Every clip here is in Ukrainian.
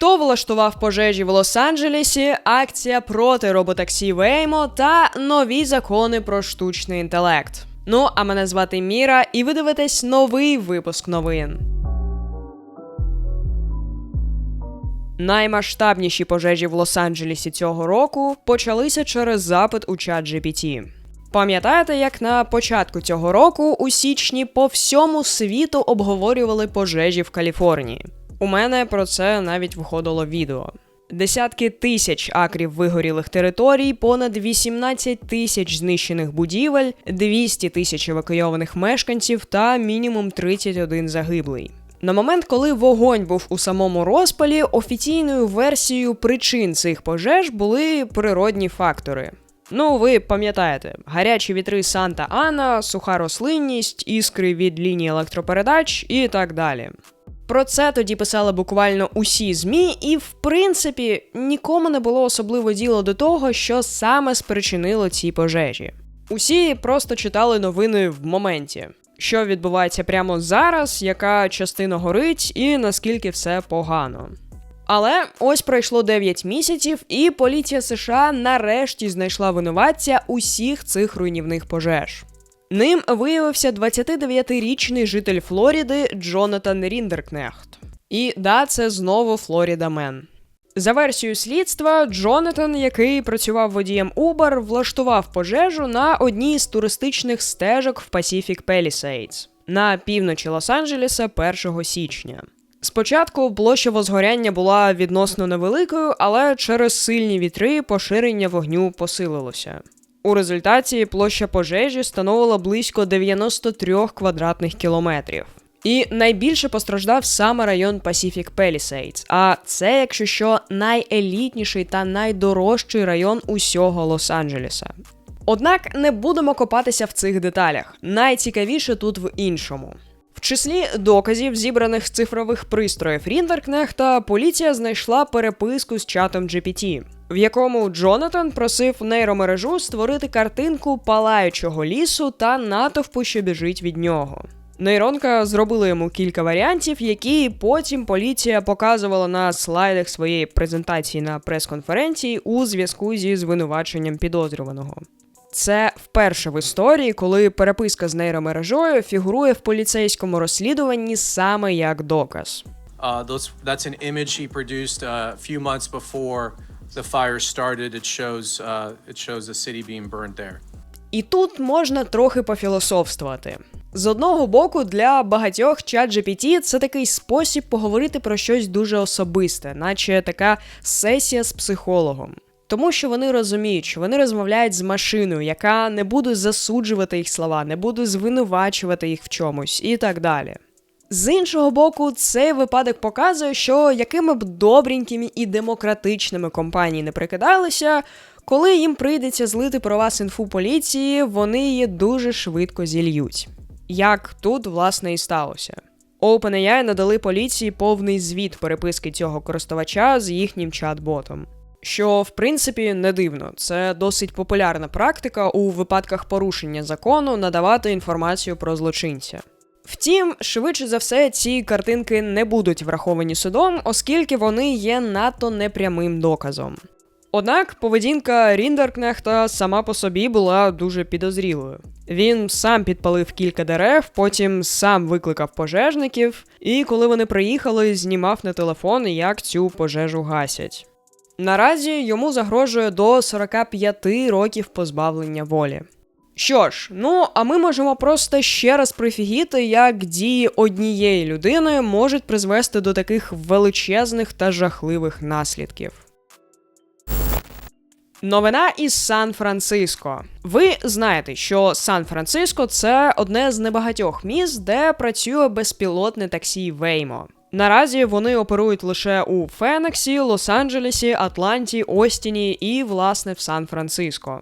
Хто влаштував пожежі в Лос-Анджелесі, акція проти роботаксі Waymo та нові закони про штучний інтелект. Ну, а мене звати Міра, і ви дивитесь новий випуск новин. Наймасштабніші пожежі в Лос-Анджелесі цього року почалися через запит у чат GPT. Пам'ятаєте, як на початку цього року у січні по всьому світу обговорювали пожежі в Каліфорнії? У мене про це навіть виходило відео. Десятки тисяч акрів вигорілих територій, понад 18 тисяч знищених будівель, 200 тисяч евакуйованих мешканців та мінімум 31 загиблий. На момент, коли вогонь був у самому розпалі, офіційною версією причин цих пожеж були природні фактори. Ну, ви пам'ятаєте, гарячі вітри Санта Ана, суха рослинність, іскри від лінії електропередач і так далі. Про це тоді писали буквально усі ЗМІ, і в принципі нікому не було особливо діло до того, що саме спричинило ці пожежі. Усі просто читали новини в моменті, що відбувається прямо зараз, яка частина горить, і наскільки все погано. Але ось пройшло 9 місяців, і поліція США нарешті знайшла винуватця усіх цих руйнівних пожеж. Ним виявився 29-річний житель Флоріди Джонатан Ріндеркнехт. І да, це знову Флоріда Мен. За версією слідства, Джонатан, який працював водієм Uber, влаштував пожежу на одній з туристичних стежок в Pacific Palisades на півночі Лос-Анджелеса 1 січня. Спочатку площа возгоряння була відносно невеликою, але через сильні вітри поширення вогню посилилося. У результаті площа пожежі становила близько 93 квадратних кілометрів. І найбільше постраждав саме район Pacific Palisades, а це, якщо що, найелітніший та найдорожчий район усього Лос-Анджелеса. Однак не будемо копатися в цих деталях. Найцікавіше тут в іншому. В числі доказів, зібраних з цифрових пристроїв Ріндеркнехта, поліція знайшла переписку з чатом GPT, в якому Джонатан просив нейромережу створити картинку палаючого лісу та натовпу, що біжить від нього. Нейронка зробила йому кілька варіантів, які потім поліція показувала на слайдах своєї презентації на прес-конференції у зв'язку зі звинуваченням підозрюваного. Це вперше в історії, коли переписка з нейромережою фігурує в поліцейському розслідуванні саме як доказ. Uh, that's an image he produced uh, a few months before the fire started. It shows uh, it shows the city being burned there. І тут можна трохи пофілософствувати. З одного боку, для багатьох чат GPT це такий спосіб поговорити про щось дуже особисте, наче така сесія з психологом. Тому що вони розуміють, що вони розмовляють з машиною, яка не буде засуджувати їх слова, не буде звинувачувати їх в чомусь і так далі. З іншого боку, цей випадок показує, що якими б добренькими і демократичними компанії не прикидалися, коли їм прийдеться злити про вас інфу поліції, вони її дуже швидко зільють. Як тут, власне, і сталося. OpenAI надали поліції повний звіт переписки цього користувача з їхнім чат-ботом. Що в принципі не дивно, це досить популярна практика у випадках порушення закону надавати інформацію про злочинця. Втім, швидше за все, ці картинки не будуть враховані судом, оскільки вони є надто непрямим доказом. Однак поведінка Ріндеркнехта сама по собі була дуже підозрілою. Він сам підпалив кілька дерев, потім сам викликав пожежників, і коли вони приїхали, знімав на телефон, як цю пожежу гасять. Наразі йому загрожує до 45 років позбавлення волі. Що ж, ну а ми можемо просто ще раз прифігіти, як дії однієї людини можуть призвести до таких величезних та жахливих наслідків. Новина із Сан-Франциско. Ви знаєте, що Сан-Франциско це одне з небагатьох міст, де працює безпілотне таксі Waymo. Наразі вони оперують лише у Фенексі, Лос-Анджелесі, Атланті, Остіні і, власне, в Сан-Франциско.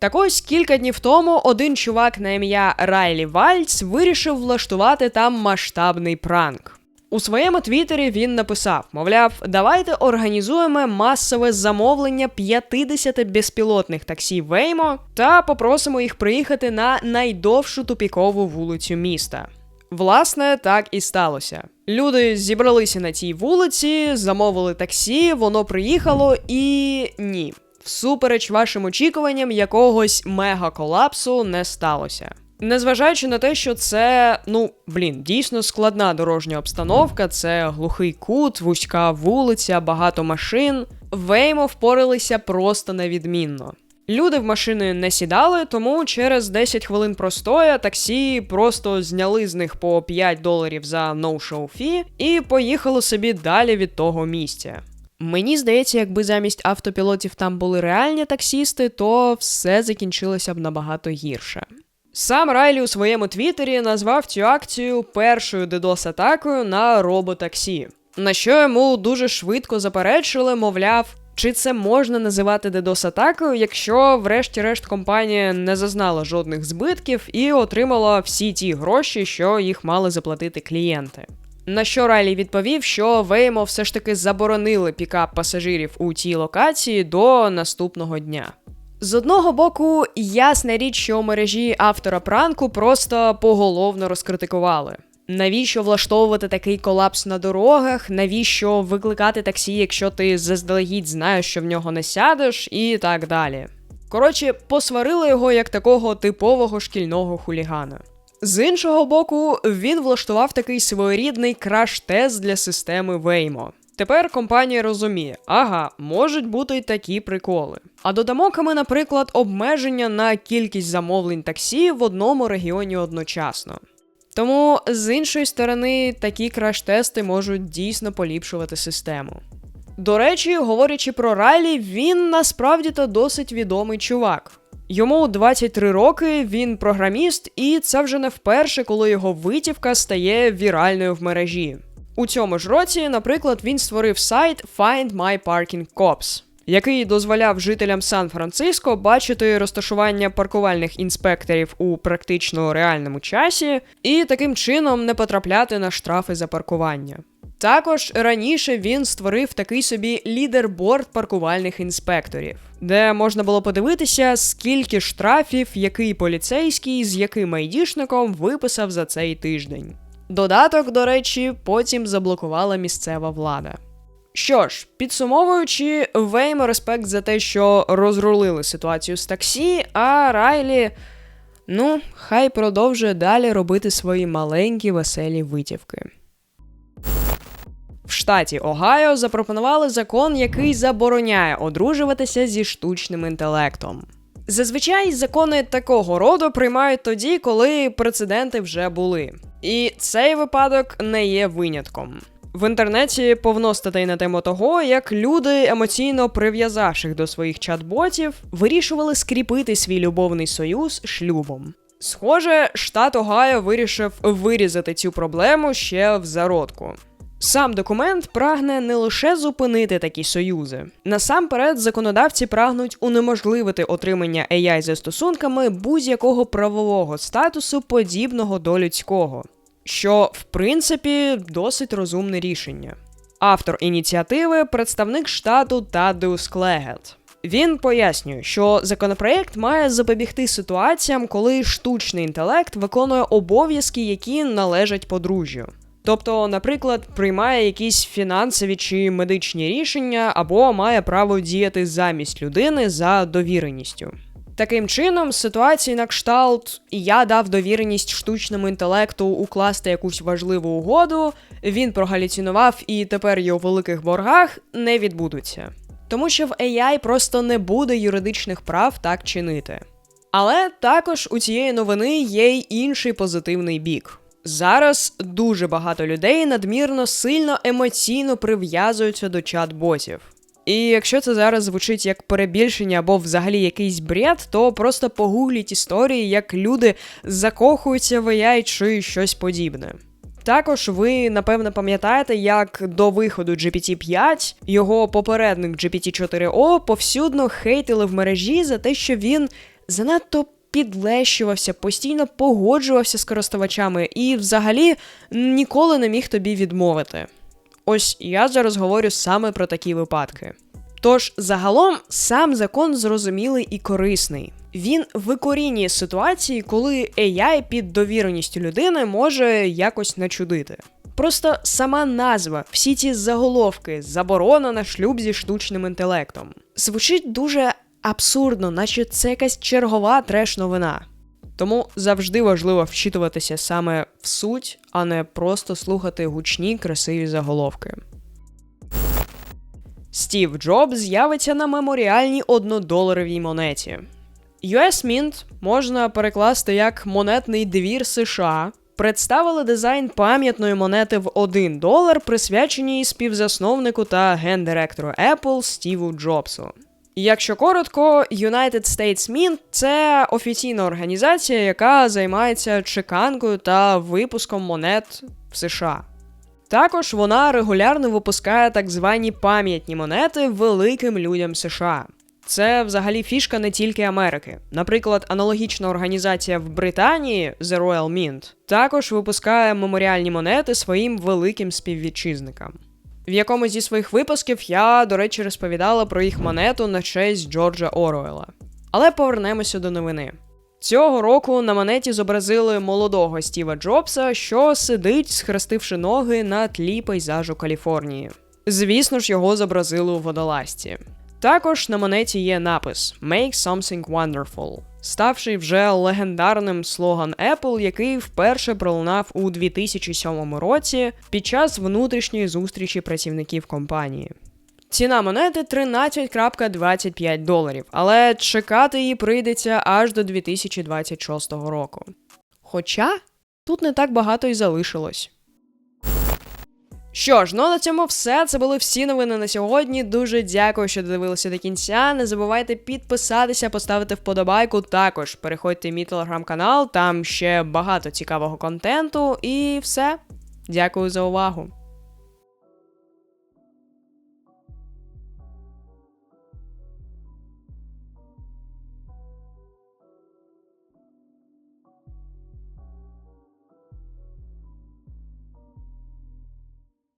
Так ось кілька днів тому один чувак на ім'я Райлі Вальц вирішив влаштувати там масштабний пранк. У своєму твіттері він написав: мовляв, давайте організуємо масове замовлення 50 безпілотних таксі Waymo та попросимо їх приїхати на найдовшу тупікову вулицю міста. Власне, так і сталося. Люди зібралися на цій вулиці, замовили таксі, воно приїхало і ні. Всупереч вашим очікуванням, якогось мега-колапсу не сталося. Незважаючи на те, що це, ну блін, дійсно складна дорожня обстановка, це глухий кут, вузька вулиця, багато машин. Веймо впоралися просто невідмінно. Люди в машини не сідали, тому через 10 хвилин простоя таксі просто зняли з них по 5 доларів за no-show фі і поїхало собі далі від того місця. Мені здається, якби замість автопілотів там були реальні таксісти, то все закінчилося б набагато гірше. Сам Райлі у своєму твіттері назвав цю акцію першою DDoS-атакою на роботаксі, на що йому дуже швидко заперечили, мовляв, чи це можна називати DDoS-атакою, якщо, врешті-решт, компанія не зазнала жодних збитків і отримала всі ті гроші, що їх мали заплатити клієнти. На що Райлі відповів, що Веймо все ж таки заборонили пікап пасажирів у тій локації до наступного дня. З одного боку, ясна річ, що мережі автора пранку просто поголовно розкритикували. Навіщо влаштовувати такий колапс на дорогах? Навіщо викликати таксі, якщо ти заздалегідь знаєш, що в нього не сядеш, і так далі. Коротше, посварили його як такого типового шкільного хулігана. З іншого боку, він влаштував такий своєрідний краш-тест для системи Waymo. Тепер компанія розуміє, ага, можуть бути й такі приколи. А додамо ми, наприклад, обмеження на кількість замовлень таксі в одному регіоні одночасно. Тому з іншої сторони, такі краш-тести можуть дійсно поліпшувати систему. До речі, говорячи про Райлі, він насправді то досить відомий чувак. Йому 23 роки, він програміст, і це вже не вперше, коли його витівка стає віральною в мережі. У цьому ж році, наприклад, він створив сайт Find My Parking Cops, який дозволяв жителям Сан-Франциско бачити розташування паркувальних інспекторів у практично реальному часі і таким чином не потрапляти на штрафи за паркування. Також раніше він створив такий собі лідерборд паркувальних інспекторів, де можна було подивитися, скільки штрафів який поліцейський з яким айдішником виписав за цей тиждень. Додаток, до речі, потім заблокувала місцева влада. Що ж, підсумовуючи, Веймо респект за те, що розрулили ситуацію з таксі, а Райлі, ну, хай продовжує далі робити свої маленькі веселі витівки. В штаті Огайо запропонували закон, який забороняє одружуватися зі штучним інтелектом. Зазвичай закони такого роду приймають тоді, коли прецеденти вже були. І цей випадок не є винятком. В інтернеті повно статей на тему того, як люди, емоційно прив'язавших до своїх чат-ботів, вирішували скріпити свій любовний союз шлюбом. Схоже, штат Огайо вирішив вирізати цю проблему ще в зародку. Сам документ прагне не лише зупинити такі союзи. Насамперед, законодавці прагнуть унеможливити отримання AI застосунками будь-якого правового статусу, подібного до людського, що в принципі досить розумне рішення. Автор ініціативи представник штату Тадеус Клегет. Він пояснює, що законопроект має запобігти ситуаціям, коли штучний інтелект виконує обов'язки, які належать подружжю. Тобто, наприклад, приймає якісь фінансові чи медичні рішення або має право діяти замість людини за довіреністю. Таким чином, ситуації на кшталт я дав довіреність штучному інтелекту укласти якусь важливу угоду, він прогалюцінував і тепер є у великих боргах, не відбудуться. Тому що в AI просто не буде юридичних прав так чинити. Але також у цієї новини є й інший позитивний бік. Зараз дуже багато людей надмірно сильно емоційно прив'язуються до чат-ботів. І якщо це зараз звучить як перебільшення або взагалі якийсь бред, то просто погугліть історії, як люди закохуються в AI чи щось подібне. Також ви напевно пам'ятаєте, як до виходу GPT-5 його попередник GPT-4O повсюдно хейтили в мережі за те, що він занадто підлещувався, постійно погоджувався з користувачами і взагалі ніколи не міг тобі відмовити. Ось я зараз говорю саме про такі випадки. Тож, загалом, сам закон зрозумілий і корисний. Він викорінює ситуації, коли AI під довіреністю людини може якось начудити. Просто сама назва, всі ці заголовки, заборона на шлюб зі штучним інтелектом. Звучить дуже абсурдно, наче це якась чергова треш-новина. Тому завжди важливо вчитуватися саме в суть, а не просто слухати гучні красиві заголовки. Стів Джобс з'явиться на меморіальній однодоларовій монеті. US Mint можна перекласти як монетний двір США. Представили дизайн пам'ятної монети в 1 долар, присвяченій співзасновнику та гендиректору Apple Стіву Джобсу. Якщо коротко, United States Mint – це офіційна організація, яка займається чеканкою та випуском монет в США. Також вона регулярно випускає так звані пам'ятні монети великим людям США. Це взагалі фішка не тільки Америки. Наприклад, аналогічна організація в Британії The Royal Mint також випускає меморіальні монети своїм великим співвітчизникам. В якомусь зі своїх випусків я, до речі, розповідала про їх монету на честь Джорджа Оруела. Але повернемося до новини. Цього року на монеті зобразили молодого Стіва Джобса, що сидить, схрестивши ноги на тлі пейзажу Каліфорнії. Звісно ж, його зобразили у водолазці. Також на монеті є напис Make something wonderful, ставши вже легендарним слоган Apple, який вперше пролунав у 2007 році під час внутрішньої зустрічі працівників компанії. Ціна монети 13.25 доларів, але чекати її прийдеться аж до 2026 року. Хоча тут не так багато і залишилось. Що ж, ну на цьому все. Це були всі новини на сьогодні. Дуже дякую, що додивилися до кінця. Не забувайте підписатися, поставити вподобайку. Також переходьте в мій телеграм-канал, там ще багато цікавого контенту. І все. Дякую за увагу.